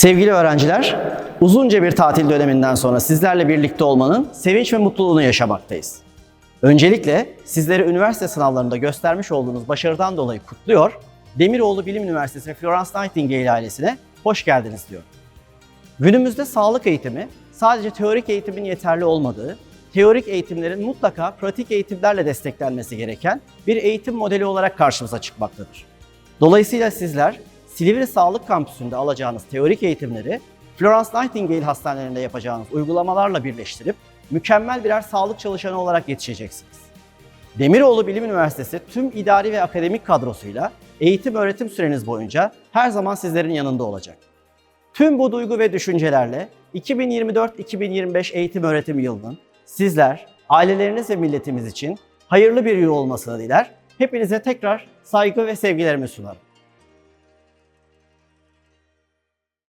Sevgili öğrenciler, uzunca bir tatil döneminden sonra sizlerle birlikte olmanın sevinç ve mutluluğunu yaşamaktayız. Öncelikle sizlere üniversite sınavlarında göstermiş olduğunuz başarıdan dolayı kutluyor, Demiroğlu Bilim Üniversitesi ve Florence Nightingale ailesine hoş geldiniz diyorum. Günümüzde sağlık eğitimi sadece teorik eğitimin yeterli olmadığı, teorik eğitimlerin mutlaka pratik eğitimlerle desteklenmesi gereken bir eğitim modeli olarak karşımıza çıkmaktadır. Dolayısıyla sizler Silivri Sağlık Kampüsü'nde alacağınız teorik eğitimleri Florence Nightingale hastanelerinde yapacağınız uygulamalarla birleştirip mükemmel birer sağlık çalışanı olarak yetişeceksiniz. Demiroğlu Bilim Üniversitesi tüm idari ve akademik kadrosuyla eğitim öğretim süreniz boyunca her zaman sizlerin yanında olacak. Tüm bu duygu ve düşüncelerle 2024-2025 eğitim öğretim yılının sizler, aileleriniz ve milletimiz için hayırlı bir yıl olmasını diler. Hepinize tekrar saygı ve sevgilerimi sunarım.